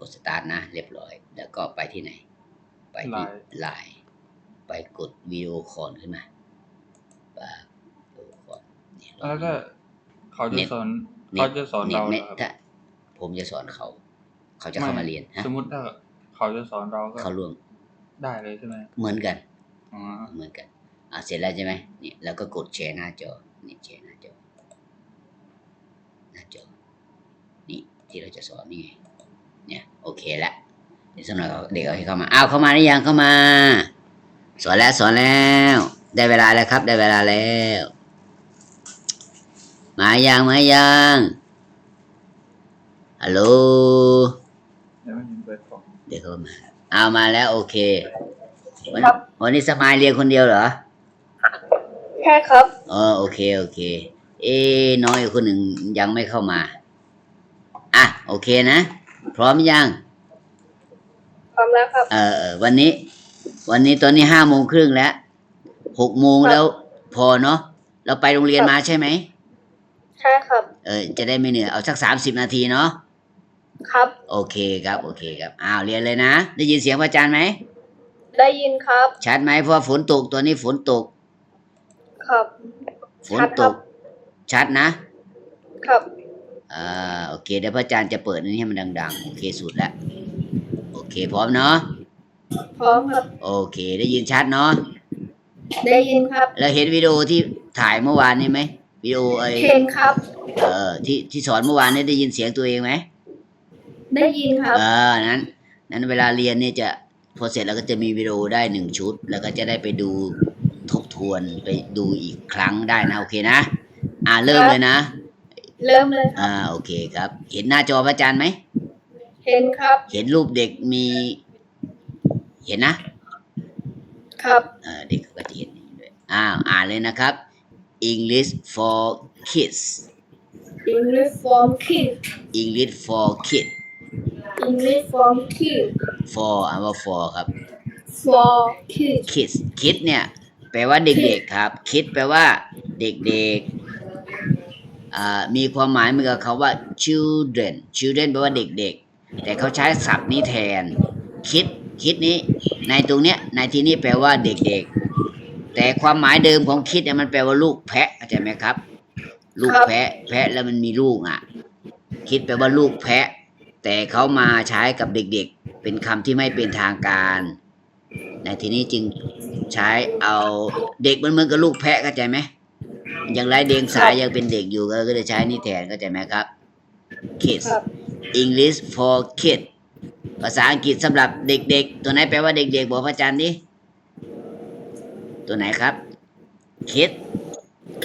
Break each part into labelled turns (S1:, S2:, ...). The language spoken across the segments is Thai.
S1: กดสตาร์ทนะ เรียบร้อย แล้วก็ไปที่ไหน ไปที่ไลน์ไปกดวิดีโอคอลขึ้นมาปาวิดีโอคอลเนี่ย
S2: แล้วก็เขาจะสอน
S1: เน็
S2: เขา
S1: ต
S2: จะสอน
S1: เน็
S2: เรา
S1: ต
S2: เหร
S1: ไม่
S2: อครับ
S1: ถ้าผมจะสอนเขา เขาจะเข้ามาเรียนฮะ
S2: สมมติถ้าเขาจะสอนเราก็
S1: เขาร่วม
S2: ได้เลยใช่ไหม
S1: เหมือนกัน
S2: อ๋อ
S1: เหมือนกันอะเสร็จแล้วใช่ไหมเนี่ยแล้วก็กดแชร์หน้าจอนี่แชร์หน้าจอหน้าจอนี่ที่เราจะสอนนี่ไง เนี่ยโอเคละเดี๋ยวสักหน่อยเด็กเอาให้เข้ามาอ้าวเข้ามาหรือยังเข้ามา สอนแล้วสอนแล้ว ได้เวลาแล้วครับ ได้เวลาแล้ว มายังมายังฮัลโหล
S2: เดี๋ยวไม่เห็นเปิดของ
S1: เดี๋ยวเข้ามาเอามาแล้วโอเควัน
S3: ครับ
S1: วันนี้สมายเรียนคนเดียวเหรอ
S3: ใช่ครับ
S1: อ๋อโอเคโอเค เอ้น้อยอีกคนหนึ่งยังไม่เข้ามา อะ โอเคนะ พร้อมยัง
S3: พร้อมแล้วครับ
S1: เออเออวันนี้ วันนี้ตอนนี้ห้าโมงครึ่งแล้วหกโมง
S3: ครับ
S1: แล้วพอเนาะเราไปโรงเรียน
S3: ครับ
S1: มาใช่ไหม
S3: ใช่ครับ
S1: เออ จะได้ไม่เหนื่อยเอาสักสามสิบนาทีเนาะ
S3: ครับ
S1: โอเคครับ โอเคครับอ้าวเรียนเลยนะ ได้ยินเสียงพระอาจารย์ไหม
S3: ได้ยินครับ
S1: ชัดไหมเพราะว่าฝนตกตัวนี้ฝนตก
S3: ครับ
S1: ฝน
S3: ชัด
S1: ต
S3: ครับ
S1: กชัดนะ
S3: ครับ
S1: อ่าโอเคเดี๋ยวพระอาจารย์จะเปิดอันนี้ให้มันดัง ๆ โอเคสุดแล้วโอเคพร้อมเนาะ
S3: พร้อมครับ
S1: โอเค ได้ยินชัดเนาะ
S3: ได้ยินครับ
S1: แล้วเห็นวิดีโอที่ถ่ายเมื่อวานนี่ไหมวิดีโอไอ
S3: เห็นครับ
S1: เออที่ที่สอนเมื่อวานนี่ได้ยินเสียงตัวเองไหม
S3: ได้ยินครับ
S1: เออนั้นนั้นเวลาเรียนเนี่ยจะพอเสร็จแล้วก็จะมีวิดีโอได้หนึ่งชุด แล้วก็จะได้ไปดูทบทวนไปดูอีกครั้งได้นะ โอเคนะ อ่าเริ่ม
S3: ครับ
S1: เลยนะ
S3: เริ่มเลยครับ
S1: อ่าโอเคครับ เห็นหน้าจอพระอาจารย์ไหม
S3: เห็นครับ
S1: เห็นรูปเด็กมี เห็นนะ
S3: ครับ
S1: เออเด็กเขาก็จะเห็นอย่างนี้ด้วยอ้าวอ่านเลยนะครับ English for kids
S3: English for kids
S1: English for kids
S3: English for kids
S1: for อ่านว่า for ครับ
S3: for kids
S1: kids kids เนี่ย แปลว่าเด็กๆครับ kids แปลว่าเด็กๆอ่า มีความหมายเหมือนกับคาว่า children children แปลว่าเด็กๆ แต่เขาใช้ศัพท์นี้แทน คิดคิดนี้ ในตรงเนี้ยในที่นี้แปลว่าเด็กๆ แต่ความหมายเดิมของคิดเนี่ยมันแปลว่าลูกแพะเข้าใจไหมครับ ลูกแพะ แพะแล้วมันมีลูกอะ คิดแปลว่าลูกแพะ แต่เขามาใช้กับเด็กๆ เป็นคำที่ไม่เป็นทางการ ในที่นี้จึงใช้เอาเด็กมันเหมือนกับลูกแพะเข้าใจไหม ยังไร้เดียงสายยังเป็นเด็กอยู่ก็เลยใช้นี่แทนเข้าใจไหมครับ kids
S3: ครับ
S1: English for kids ภาษาอังกฤษสำหรับเด็กๆ ตัวไหนแปลว่าเด็กๆ บอกพระอาจารย์ดิตัวไหนครับ kid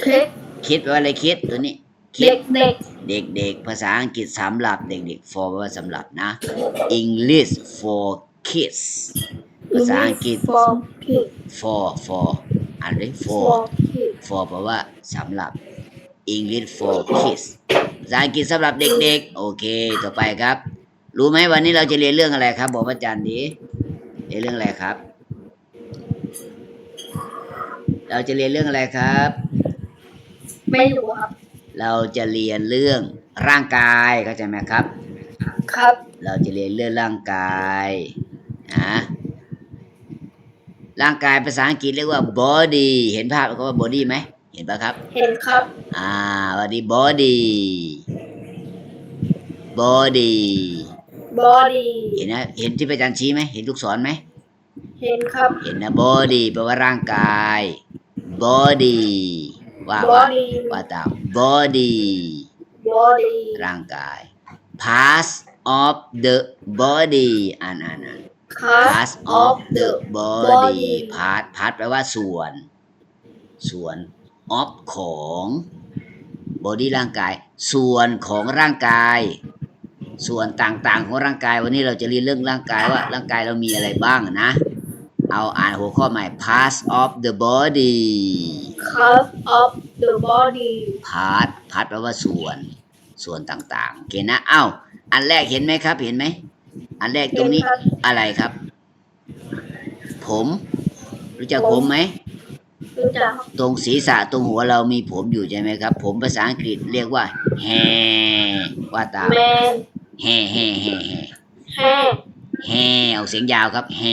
S3: kids
S1: kid แปลว่าอะไร kid ตัวนี้
S3: เด็
S1: kid
S3: กเด็ก
S1: เด็กๆภาษาอังกฤษสำหรับเด็กๆ for แปลว่าสำหรับนะ English for kids ภาษาอังกฤษ
S3: for kids
S1: for for อ่านด้วย for
S3: for kids
S1: for แปลว่าสำหรับ English for kids ภาษาอังกฤษสำหรับเด็กๆ โอเค ต่อไปครับ รู้ไหมวันนี้เราจะเรียนเรื่องอะไรครับ บอกพระอาจารย์ดีเรียนเรื่องอะไรครับ เราจะเรียนเรื่องอะไรครับ
S3: ไม่รู้ครับ
S1: เราจะเรียนเรื่องร่างกายเข้าใจไหมครับ
S3: ครับ
S1: เราจะเรียนเรื่องร่างกายนะ ร่างกายภาษาอังกฤษเรียกว่า body เห็นภาพเขาว่า body ไหม เห็นปะครับ
S3: เห็นครับ
S1: อ่าวันนี้ body body
S3: body
S1: เห็นนะเห็นที่พระอาจารย์ชี้ไหมเห็นลูกศรไหม
S3: เห็นครับ
S1: เห็นนะ body แปลว่าร่างกาย body ว่าว่า
S3: body
S1: ว่าตาม body
S3: body
S1: ร่างกาย parts of the body อ่านอ่านอ่าน
S3: cast
S1: parts of the body part part แปลว่าส่วน ส่วน of ของ body ร่างกาย ส่วนของร่างกาย ส่วนต่างๆ ของร่างกาย วันนี้เราจะเรียนเรื่องร่างกายว่าร่างกายเรามีอะไรบ้างนะ เอาอ่านหัวข้อใหม่ parts of the body
S3: cast of the body
S1: part part แปลว่าส่วน ส่วนต่างๆ โอเคนะ เอ้า อันแรกเห็นไหมครับ เห็นไหม อันแรกตรงนี้
S3: เห็นครับ
S1: อะไรครับ ผม รู้จักผมไหม
S3: รู้จัก
S1: ตรงศีรษะตรงหัวเรามีผมอยู่ใช่ไหมครับ ผมภาษาอังกฤษเรียกว่า hair ว่าตาม
S3: man
S1: hair hair hair hair
S3: hair
S1: แฮออกเสียงยาวครับแฮ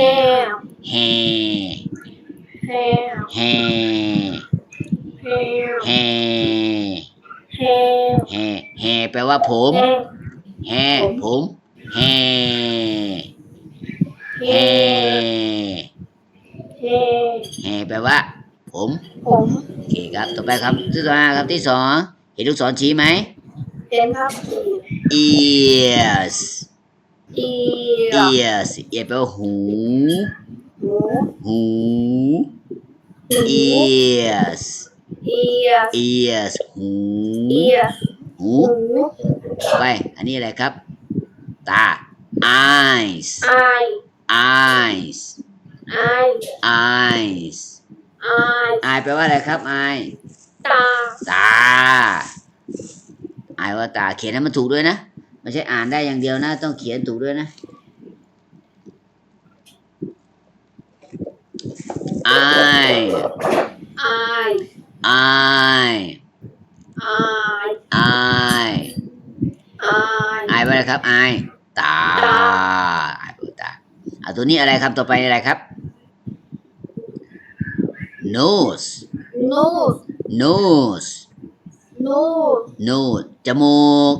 S3: hair
S1: แฮ
S3: hair
S1: แฮ
S3: hair
S1: แฮ
S3: hair
S1: แฮแฮแปลว่าผม
S3: hair
S1: แฮผม แฮแฮ
S3: hair
S1: แฮแปลว่า ผม
S3: ผม
S1: โอเคครับ ต่อไปครับที่ต่อมาครับที่สองเห็นลูกศรชี้ไหม
S3: เต็มครับ
S1: ears
S3: เอีย
S1: ears ear แปลว่าหู
S3: หู
S1: หู
S3: หู
S1: ears
S3: เอีย
S1: ears หู
S3: เอีย
S1: หู
S3: หู
S1: ต่อไป อันนี้อะไรครับ ตา eyes
S3: ไอ
S1: eyes
S3: ไอ
S1: eyes
S3: ไอ
S1: eye แปลว่าอะไรครับ eye
S3: ตา
S1: ตา eye ว่าตา เขียนให้มันถูกด้วยนะ ไม่ใช่อ่านได้อย่างเดียวนะ ต้องเขียนถูกด้วยนะ eye
S3: ไอ
S1: eye
S3: ไอ
S1: eye
S3: ไอ
S1: eye ว่าอะไร ครับ eye ตา
S3: ตา
S1: eye แปลว่าตาเอาตัวนี้อะไรครับต่อไปอะไรครับ nose
S3: นูด
S1: nose
S3: นูด
S1: nose จมูก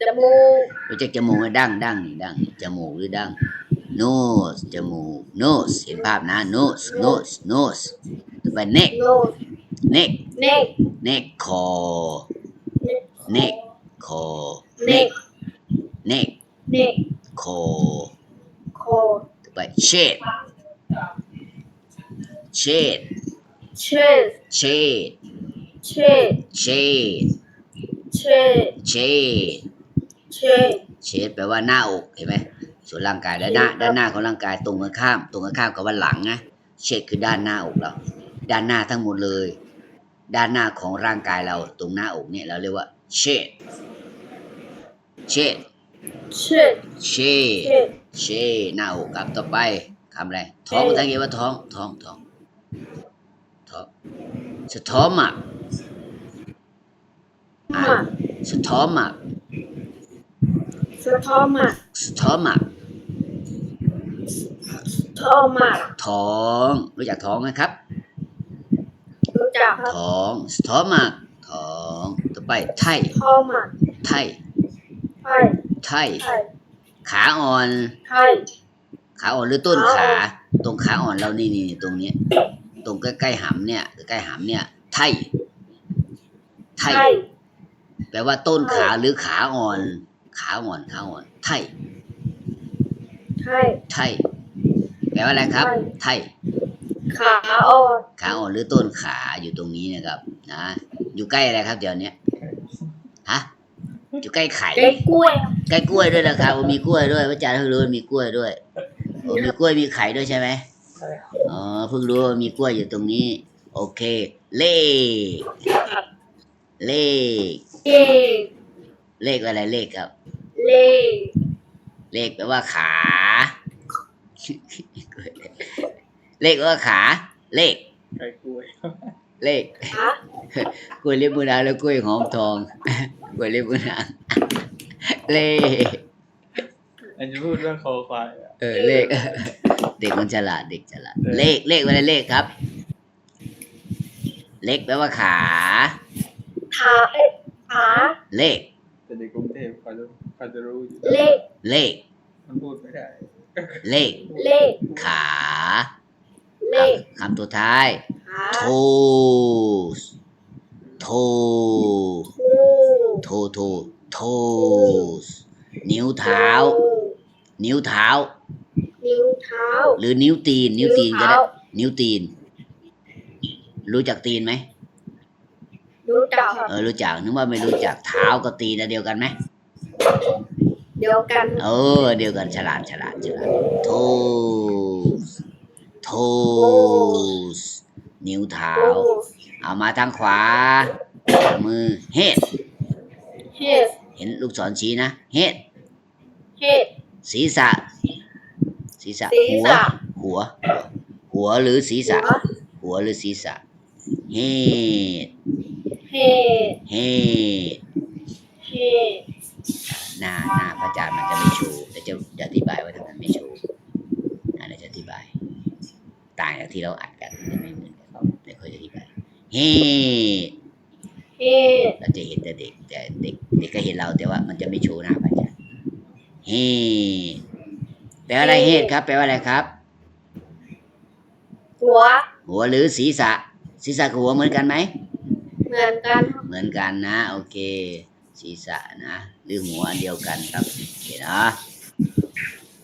S3: จมูก
S1: รู้จักจมูกไหมดั้งดั้งนี่ดั้งจมูกหรือดั้ง nose จมูก nose เห็นภาพนะ nose nose nose ต่อไป neck
S3: นูด
S1: neck
S3: เน็ก
S1: neck คอ neck คอ
S3: เน็ก
S1: neck
S3: เน็ก
S1: คอ
S3: คอ
S1: ต่อไป shade shade
S3: เชส
S1: shade
S3: เชส
S1: shade
S3: เชส
S1: shade
S3: เชส
S1: shade แปลว่าหน้าอกเห็นไหมส่วนร่างกายด้านหน้าด้านหน้าของร่างกายตรงกันข้าม ตรงกันข้ามกับว่าหลังนะเชดคือด้านหน้าอกเรา ด้านหน้าทั้งหมดเลย ด้านหน้าของร่างกายเราตรงหน้าอกเนี่ยเราเรียกว่าเชด เชด
S3: เชส
S1: เช
S3: เช
S1: ด
S3: ส
S1: เชดหน้าอกครับต่อไปคำอะไร ท้องภาษาอังกฤษว่าท้อง ท้องท้องท้องสะท้อมอะอ่า
S3: มา
S1: สะท้อมอะ
S3: สะท้อมา
S1: สะท้อมอะ
S3: ทอมา
S1: ท้องรู้จักท้องไหมครับ
S3: รู้จักครับ
S1: ท้องสะท้อมอะท้องต่อไปไทย
S3: ทอมา
S1: ไทย
S3: ไทย
S1: ไทย
S3: ไทย
S1: ขาอ่อน
S3: ไทย
S1: ขาอ่อนหรือต้น
S3: ขา
S1: ขา
S3: อ่อน
S1: ตรงขาอ่อนเรานี่นี่ตรงเนี้ย ตรงใกล้ๆหำเนี่ยใกล้ๆหำเนี่ย ไทยไท
S3: ไท
S1: ย
S3: ย
S1: แปลว่าต้น
S3: ไทย
S1: ขาหรือขาอ่อน ขาอ่อนขาอ่อน ไทย
S3: ไทย
S1: ไทยแปลว่าอะไรครับ
S3: ไทย
S1: ไทย
S3: ขาอ่อน
S1: ขาอ่อนหรือต้นขาอยู่ตรงนี้นะครับ นะ อยู่ใกล้อะไรครับเดี๋ยวเนี้ยฮะ อยู่ใกล้ไข่
S3: ใกล้กล้วย
S1: ใกล้กล้วยด้วยนะครับมีกล้วยด้วยพระอาจารย์เพิ่งรู้ว่ามีกล้วยด้วยโอ้มีกล้วยมีไข่ด้วยใช่ไหม
S2: ใช่ครับ
S1: อ๋อเพิ่งรู้ว่ามีกล้วยอยู่ตรงนี้ โอเค เลข เลข
S3: เก่ง
S1: เลขอะไรเลขครับ
S3: เลข
S1: เลขแปลว่าขา เลขแปลว่าขา เลข
S2: ไก่กล้วย
S1: เลข
S3: ขาก
S1: ล้วยเล็บมือนางแล้วกล้วยหอมทองกล้วยเล็บมือนางเลข
S2: อันจะพูดเรื่องคอควายอะ
S1: เออเลข เด็กมันฉลาดเด็กฉลาดเลขเลขอะไรเลขครับ เลขแปลว่าขา
S3: ขาเอ้ยขา
S1: เลข
S2: แต่ในกรุงเทพเขาจะเขาจะรู้อยู่
S3: เลข
S1: เลข
S2: มันพูดไม่ได้
S1: เลข
S3: เลข
S1: ขา
S3: เลข
S1: คำตัวท้าย
S3: ขา
S1: toes toe
S3: คู่
S1: toe toe toes นิ้วเท้า นิ้วเท้า
S3: นิ้วเท้า
S1: หรือนิ้วตีน นิ้วตีนก็ได้
S3: เท้า
S1: นิ้วตีน รู้จักตีนไหม
S3: รู้จักครับ
S1: เออรู้จักนึกว่าไม่รู้จักเท้ากับตีนอันเดียวกันไหม
S3: เดียวกัน
S1: เออ เดียวกันฉลาดฉลาดฉลาด toes toes นิ้วเท้า
S3: โอ้
S1: เอามาทางขวา มือ head
S3: เฮ็ด
S1: เห็นลูกศรชี้นะ head
S3: เฮ็ด
S1: ศีรษะ ศีรษะ
S3: ศีร
S1: หัว
S3: ษะ
S1: หัว หัวหรือศีรษะ
S3: หัว
S1: หัวหรือศีรษะ head
S3: เฮ็ด
S1: head
S3: เฮ็ด
S1: หน้าหน้าพระอาจารย์มันจะไม่ชูเดี๋ยวจะจะอธิบายว่าทำไมไม่ชูอ่าเดี๋ยวจะอธิบาย ต่างจากที่เราอัดกันจะไม่ บายเฮ้
S3: head
S1: เราจะเห็นแต่เด็กแต่เด็กเด็กก็เห็นเราแต่ว่ามันจะไม่ชูหน้าพระอาจารย์เฮ้แปลว่าอะไรเฮดครับ แปลว่าอะไรครับ
S3: หัว
S1: หัวหรือศีรษะ ศีรษะกับหัวเหมือนกันไหม
S3: เหมือนกัน
S1: เหมือนกันนะ โอเค ศีรษะนะหรือหัวอันเดียวกันครับโอเคนะ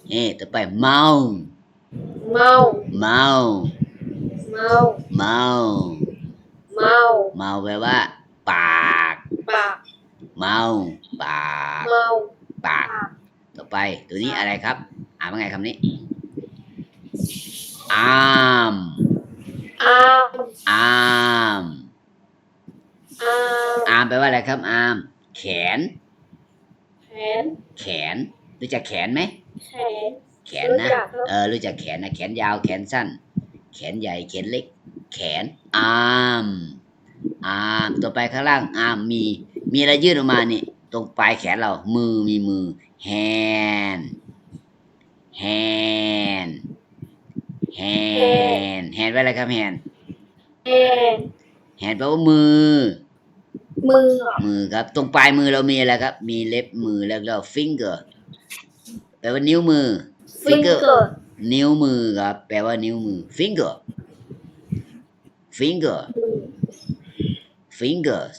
S1: เฮ้ต่อไปเมา
S3: เมา
S1: เมา
S3: เมา
S1: เมา
S3: เมา
S1: เมาแปลว่า ปาก
S3: ปาก
S1: เมา ปาก
S3: เมา
S1: ปาก
S3: ปาก
S1: ต่อไปตัวนี้อะไรครับ อ่านว่าไงคำนี้อาม
S3: อาร์ม
S1: อาม
S3: อาร์ม
S1: อามแปลว่าอะไรครับอาม แขน
S3: แขน
S1: แขน รู้จักแขนไหม
S3: แขน
S1: แขนนะ
S3: รู้จักครับ
S1: เออ รู้จักแขนนะ แขนยาว แขนสั้น แขนใหญ่แขนเล็ก แขนอามอามต่อไปข้างล่างอามมี มีอะไรยื่นออกมานี่ตรงปลายแขนเรา มือมีมือ hand hand hand hand แปลว่าอะไรครับ hand
S3: แขน
S1: hand แปลว่ามือ
S3: มือเหรอ
S1: มือครับ ตรงปลายมือเรามีอะไรครับ มีเล็บมือแล้วก็ finger แปลว่านิ้วมือ
S3: ฟิงเกอร์
S1: นิ้วมือครับ แปลว่านิ้วมือ finger finger fingers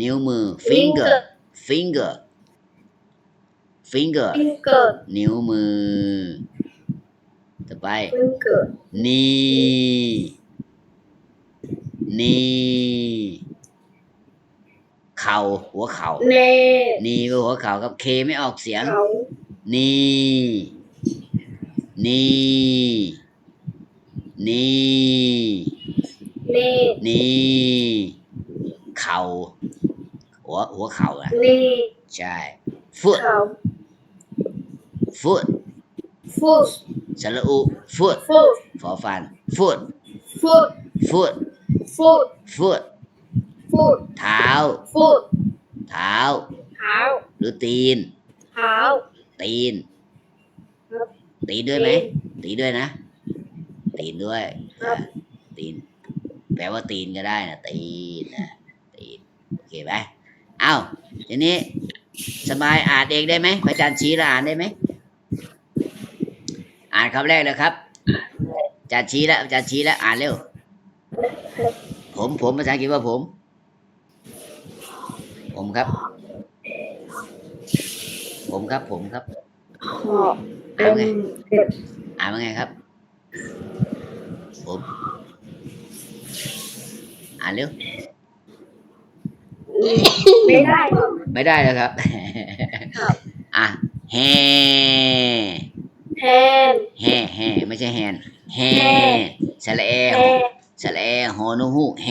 S1: นิ้วมือ finger finger finger
S3: ฟิงเกอร์
S1: นิ้วมือ ต่อไป
S3: ฟิงเกอร์
S1: knee knee เข่าหัวเข่า
S3: เน
S1: knee คือหัวเข่าครับ k ไม่ออกเสียง
S3: เขา
S1: นี่ นี่ นี่
S3: เน
S1: นี่ เข่า หัว หัวเข่าอะ
S3: เน
S1: ใช่ foot
S3: เขา
S1: foot
S3: ฟุต
S1: สระอุ foot
S3: ฟุต
S1: ฟอฟัน foot
S3: ฟุต
S1: foot
S3: ฟุต
S1: foot
S3: ฟุต
S1: เท้า
S3: ฟุต
S1: เท้า
S3: เท้า
S1: หรือตีน
S3: เท้า
S1: ตีน
S3: ครับ
S1: ตีนด้วยไหมตีนด้วยนะ ตีนด้วย
S3: ครับ
S1: ตีน แปลว่าตีนก็ได้นะตีนนะตีนโอเคไหมเอ้าทีนี้สบายอ่านเองได้ไหมพระอาจารย์ชี้แล้วอ่านได้ไหมอ่านคำแรกเลยครับอาจารย์ชี้แล้วอาจารย์ชี้แล้วอ่านเร็ว ผมผมภาษาอังกฤษว่าผม ผมครับ ผมครับผมครับ
S3: ห อบ
S1: อ่านว่าไง
S3: เด็ก
S1: อ่านว่าไงครับผมอ่านเร็ว
S3: ไม่ได้ครับ
S1: ไม่ได้แล้วครับ
S3: ครับ
S1: อะแฮ
S3: แทน
S1: แฮแฮไม่ใช่แฮนแฮ
S3: แฮ
S1: สระเอ
S3: แทน
S1: สระเอหอนูฮูกแฮ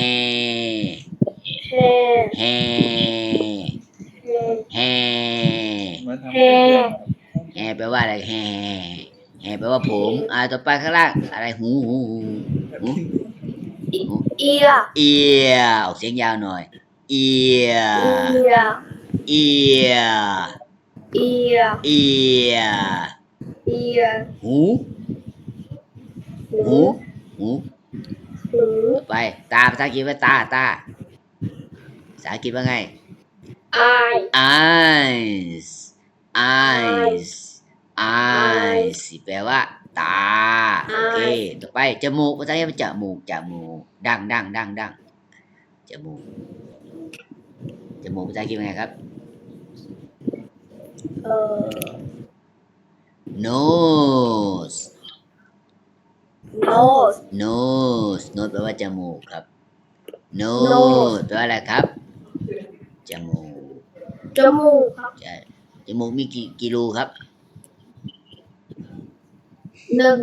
S3: แทน
S1: แฮ
S3: แทน
S1: แฮ
S2: มาทำ
S3: แฮ
S1: แฮแปลว่าอะไรแฮแฮแปลว่าผมอ่าต่อไปข้างล่างอะไรหูหูหูหู
S3: เอีย
S1: เอียออกเสียงยาวหน่อยเอีย
S3: เอีย
S1: เอีย
S3: เอีย
S1: เอีย
S3: เอีย
S1: หูหูหู
S3: หู
S1: ต่อไปตาภาษาอังกฤษว่าตาตาภาษาอังกฤษว่าไง
S3: ไอ
S1: eyes eyes eyes แปลว่า ตา โอเค ต่อไป จมูกภาษาอังกฤษว่าจมูก จมูก ดังดังดังดังจมูก จมูกภาษาอังกฤษว่าไงครับ
S3: เออ
S1: nose
S3: nose
S1: nose nose แปลว่าจมูกครับ
S3: Nose
S1: nose แปลว่าอะไรครับ จมูก
S3: จมูกครับ
S1: ใช่ จมูกมีกี่กี่รูครับ
S3: หนึ่ง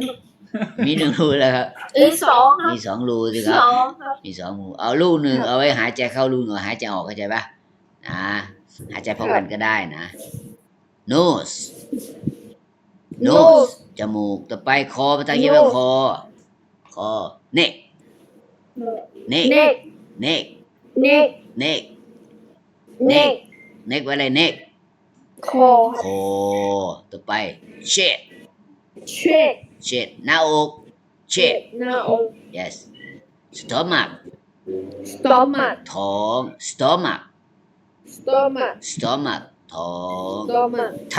S1: มีหนึ่งรูแล้วครับ
S3: อีกสองครับ
S1: มีสองรูสิค
S3: ส
S1: รับ
S3: องครับ
S1: มีสองรูเอาลูกหนึ่งเอาไว้หายใจเข้าลูกหนึ่งเอาหายใจออกเข้าใจปะนะหายใจพร้อมกันก็ได้นะ nose nose จมูกต่อไปคอภาษาอังกฤษว่าคอ คอ neck neck
S3: เน็ก
S1: neck
S3: เน็ก
S1: neck
S3: เน็ก
S1: เน็กไว้เลยเค
S3: อ
S1: คต่อไป shed
S3: เช็ด
S1: shed หน้าอก shed
S3: หน้าอก
S1: yes stomach
S3: สตอมัก
S1: ท้อง stomach
S3: สตอมัก
S1: stomach ท้อง
S3: สตอมัก
S1: ไท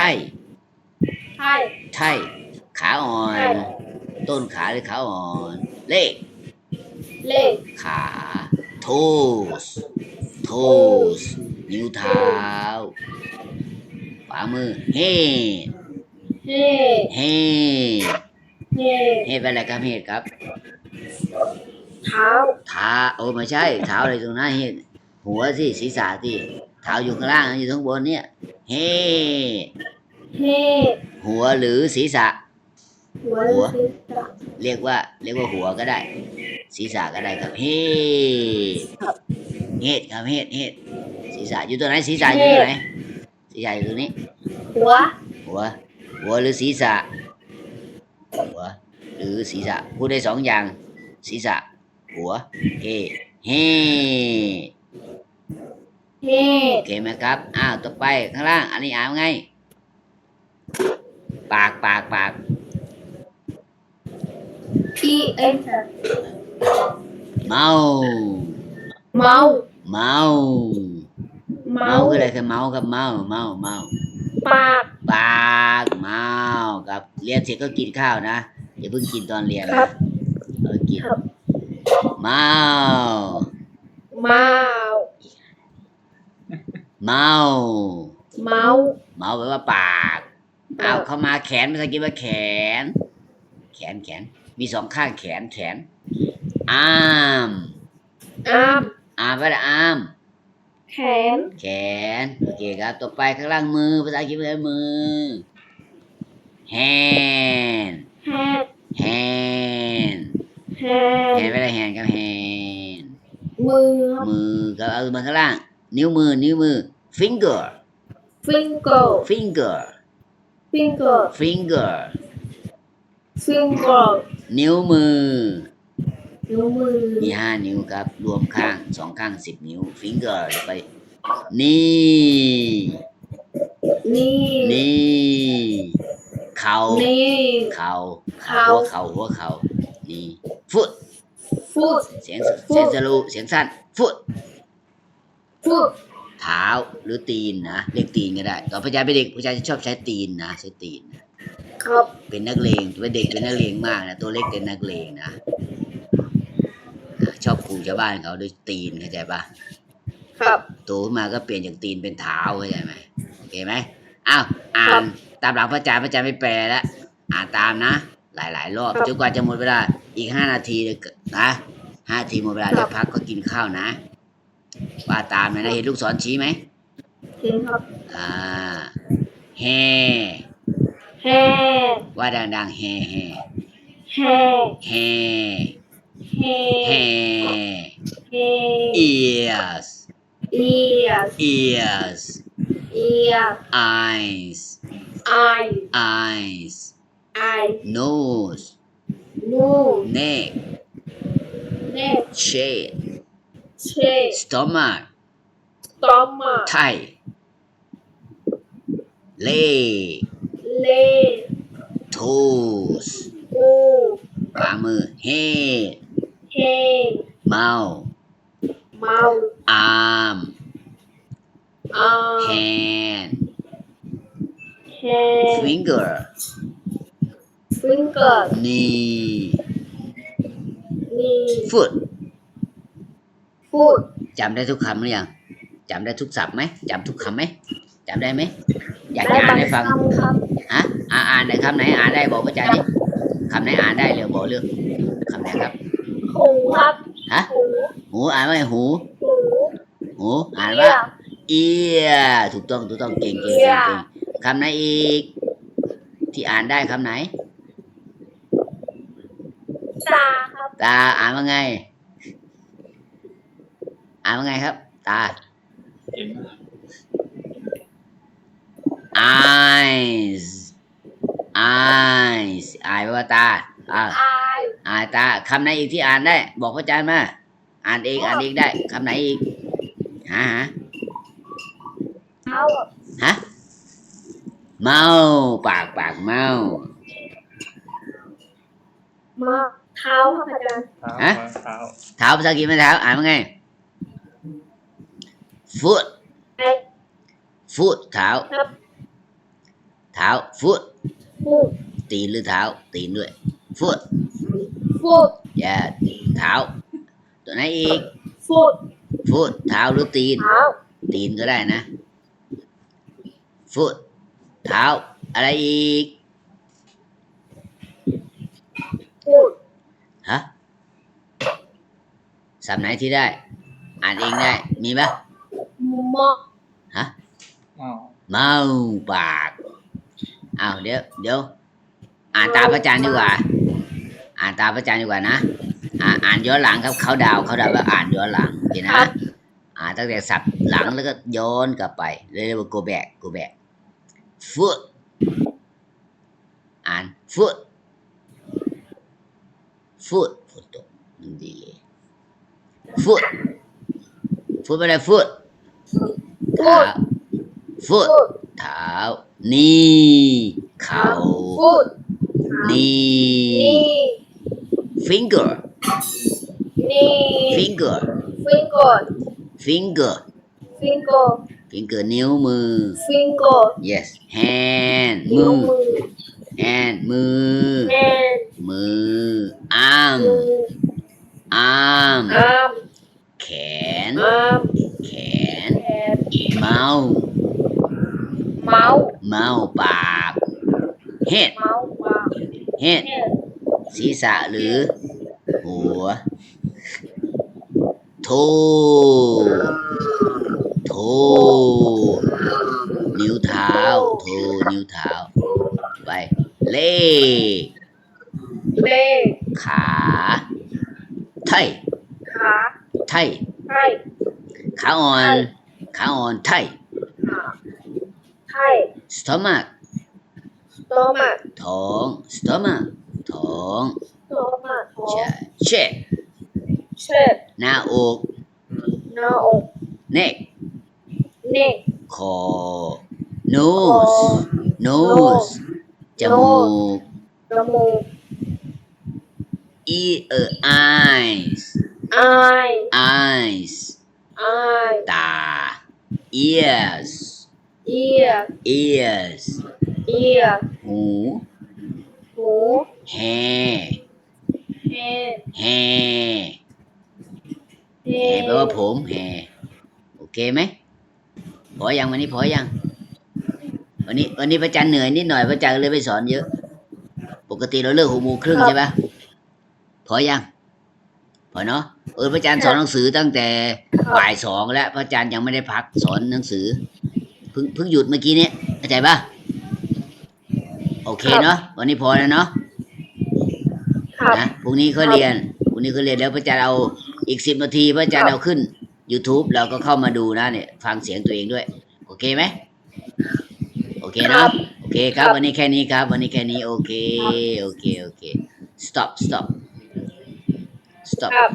S3: ไทย
S1: ไทขาอ่อน ต้นขาหรือขาอ่อน เลข
S3: เลข
S1: ขา toes toes นิ้วเท้าามือ head
S3: เฮ
S1: head
S3: เฮ
S1: head เป็นอะไรครับ head ครับ
S3: เท้า
S1: เท้าโอ้ไม่ใช่ เท้าอะไรตรงนั้น head หัวสิศีรษะที่เท้าอยู่ข้างล่างอยู่ข้างบนเนี่ย head
S3: เฮ
S1: หัวหรือศีรษะ
S3: หัว
S1: หัว
S3: ศีรษะ
S1: เรียกว่า เรียกว่าหัวก็ได้ ศีรษะก็ได้ครับ head
S3: ครับ
S1: head ครับ head head ศีรษะอยู่ตัวไหนศีรษะอยู่ตัวไหน ศีรษะอยู่ตรงนี้
S3: หัว
S1: หัว หัวหรือศีรษะ หัว หรือศีรษะ พูดได้สองอย่าง ศีรษะ หัวเฮเฮ
S3: เฮ
S1: โอเคไหมครับ อ้าว ต่อไปข้างล่าง อันนี้อ่านว่าไง ปาก ปาก ปาก
S3: พีเอ็น
S1: เมา
S3: เมา
S1: เมา
S3: เมา
S1: เมาคืออะไรคือเมาครับเมาเมาเมา
S3: ปาก
S1: ปากเมาครับเรียนเสร็จก็กินข้าวนะอย่าเพิ่งกินตอนเรียน
S3: ค
S1: นะ
S3: รับ
S1: เออกิน
S3: ครับ
S1: เมา
S3: เมา
S1: เมา
S3: เมา
S1: เมาแปลว่าปากอ้าวเข้ามาแขนภาษาอังกฤษว่าแขน แขนแขน มีสองข้างแขนแขน arm
S3: อาม
S1: arm แปลว่า arm
S3: แขน
S1: แขน โอเคครับ ต่อไปข้างล่างมือ ภาษาอังกฤษว่ามือ hand
S3: แฮด
S1: hand
S3: แฮ
S1: hand
S3: ด
S1: แปลว่า hand ครับ hand
S3: มือครับ
S1: มือครับเอามาข้างล่าง นิ้วมือ นิ้วมือ finger
S3: ฟิงเกอร์
S1: finger
S3: ฟิงเกอร์
S1: finger
S3: ฟิงเกอร์
S1: นิ้วมือ
S3: นิ้วมือ
S1: มีห้านิ้วครับ รวมข้างสองข้างสิบนิ้ว finger ไป นี่
S3: นี่
S1: นี่ เข่า
S3: นี่
S1: เข่า
S3: เข่า
S1: หัวเข่าหัวเข่านี่ foot
S3: ฟุต
S1: เสียงเสียงสรุเสียงสั้น foot
S3: ฟุต
S1: เท้าหรือตีนนะ เรียกตีนก็ได้ตอนพระยาเป็นเด็กพระยาจะชอบใช้ตีนนะ ใช้ตีน
S3: ครับ
S1: เป็นนักเลงเป็นเด็กเป็นนักเลงมากนะ ตัวเล็กเป็นนักเลงนะอะ ชอบขู่ชาวบ้านเขาด้วยตีนเข้าใจปะ
S3: ครับ
S1: โตขึ้นมาก็เปลี่ยนจากตีนเป็นเท้าเข้าใจไหมโอเคไหมอ้าวอ่า
S3: ครั
S1: น
S3: บ
S1: ตามหลังพระอาจารย์พระอาจารย์ไม่แปลแล้วอ่านตามนะ หลาย ๆ รอบ
S3: ครับ
S1: จนกว่าจะหมดเวลาอีกห้านาทีเลยนะห้านาทีหมดเวลา
S3: ครั
S1: ได้
S3: บ
S1: พักก็กินข้าวนะ ว่าตามเลยนะเห็นลูกศรชี้ไหม
S3: เห็นครับ
S1: อ่าแฮ
S3: แฮ
S1: ว่าดังๆแฮแฮ
S3: แฮ
S1: แฮ
S3: แฮ
S1: แฮ
S3: แฮ
S1: ears
S3: เอียส
S1: ears
S3: เอียส
S1: eyes
S3: ไอ
S1: eyes
S3: ไอ
S1: nose
S3: นู
S1: neck
S3: เน
S1: chin
S3: เช
S1: stomach
S3: ตอมา
S1: thigh leg
S3: เล
S1: toes
S3: อู
S1: ขวามือ head
S3: เฮ
S1: mouth
S3: เมา
S1: arm
S3: อา
S1: hand
S3: แฮ
S1: finger
S3: ฟิงเกอร์
S1: knee
S3: นี่
S1: foot
S3: ฟุต
S1: จำได้ทุกคำหรือยังจำได้ทุกศัพท์ไหมจำทุกคำไหมจำได้ไหมอยากจะอ่านให้ฟัง
S3: คำครับ
S1: ฮะอ่าอ่านไหนคำไหนอ่านได้บอกพระอาจารย์นี่คำไหนอ่านได้เร็วบอกเรื่องคำไหนครับ
S3: หูครับ
S1: ฮะ
S3: หู
S1: หูอ่านว่าไงหู
S3: หู
S1: หูอ่านว่า ear ถูกต้องถูกต้องเก่งเก่งเก่งเก่งคำไหนอีก ที่อ่านได้คำไหน
S3: ตาครับ
S1: ตาอ่านว่าไง อ่านว่าไงครับ ตา
S2: เก่ง
S1: eyes eyes อ่านแปลว่าตา อ่า
S3: ไอ
S1: อ่านตาคำไหนอีกที่อ่านได้ บอกพระอาจารย์มา อ่านเองอ่านเองได้คำไหนอีกหาหา
S3: ไท้าครับ
S1: ฮะเมาปากปากเมา
S3: มาเท้าครับอาจารย์
S2: เท้า
S1: ฮะ
S2: เท้า
S1: เท้าภาษาอังกฤษไม่เท้าอ่านว่าไง foot
S3: ไอ้
S1: foot เท้า
S3: ครับ
S1: เท้า foot
S3: ฟูด
S1: ตีนหรือเท้าตีนด้วย foot
S3: ฟูด
S1: อย่าเท้า ตัวไหนอีก
S3: ฟูด
S1: foot เท้าหรือตีน
S3: เท้า
S1: ตีนก็ได้นะ foot เท้า อะไรอีก
S3: ฟูด
S1: ฮะสับไหนที่ได้ อ่านเองได้ มีปะ
S3: มอ
S1: ฮะ
S2: อ้าว
S1: เมาปาก อ้าวเดี๋ยวเดี๋ยว อ่านตามพระอาจารย์ดีกว่า อ่านตามพระอาจารย์ดีกว่านะอ่าอ่านย้อนหลังครับเขาดาวเขาดาวแล้วอ่านย้อนหลังโอเคนะอ่านตั้งแต่สับหลังแล้วก็ย้อนกลับไปเรียกว่า go back go back foot อ่าน foot foot ฝนตกมันดีเลย foot foot ไปเลย foot เท้า foot
S3: ฟูด
S1: เท้านี่ เข่า
S3: ฟูด
S1: นี่
S3: นี่
S1: finger
S3: นี่
S1: finger
S3: ฟิงเกอร์
S1: finger
S3: ฟิงเกอร์
S1: finger นิ้วมือ
S3: ฟิงเกอร์
S1: yes hand
S3: นิ้
S1: มื
S3: ว
S1: อ
S3: มือ
S1: hand มือ
S3: แอน
S1: มือ arm
S3: มือ
S1: arm
S3: อาร์ม
S1: แขน
S3: อาร์ม
S1: แขน
S3: แอน
S1: mouth
S3: เมาส์
S1: mouth ปาก head
S3: เมาส์วาง
S1: head
S3: แอน
S1: ศีรษะหรือ หัว โท โท นิ้วเท้า โท นิ้วเท้า ไป เล่
S3: เล่
S1: ขา ไทย
S3: ขา
S1: ไทย
S3: ไข่
S1: ขาอ่อน ขาอ่อนไทย
S3: ขาไข่
S1: stomach
S3: โตมา
S1: ท้อง stomach ท้อ ง
S3: โตมาท้อง
S1: ใช่ chest
S3: เชิด
S1: หน้าอก
S3: หน้าอก
S1: neck
S3: เน็ก
S1: คอ nose nose จมูก
S3: จมูก
S1: ear เออ eyes
S3: ไอ
S1: eyes
S3: ไอ
S1: ตา ears
S3: เอีย
S1: ears
S3: เอีย
S1: หู
S3: หู
S1: hair
S3: เฮ
S1: hair
S3: เฮ
S1: hair แปลว่าผม hair โอเคไหมพอยังวันนี้พอยังวันนี้วันนี้พระจันทร์เหนื่อยนิดหน่อยพระจันทร์เลยไปสอนเยอะ ปกติเราเลิกหกโมงครึ่งใช่ปะพอยังพอเนาะเออพระอาจารย์สอนหนังสือตั้งแต่บ่ายสองแล้วพระอาจารย์ยังไม่ได้พักสอนหนังสือเพิ่งเพิ่งหยุดเมื่อกี้เนี้ยเข้าใจปะ โอเคเนาะวันนี้พอแล้วเนาะ
S3: ครับ
S1: นะพรุ่งนี้เขาเรียนพรุ่งนี้เขาเรียนแล้วพระอาจารย์เอาอีกสิบนาทีพระอาจารย์เอาขึ้น YouTube เราก็เข้ามาดูนะเนี่ย ฟังเสียงตัวเองด้วย โอเคไหมโอเคเนาะโอเคครับวันนี้แค่นี้ครับ วันนี้แค่นี้โอเคโอเคโอเค stop stop stop
S3: ครับ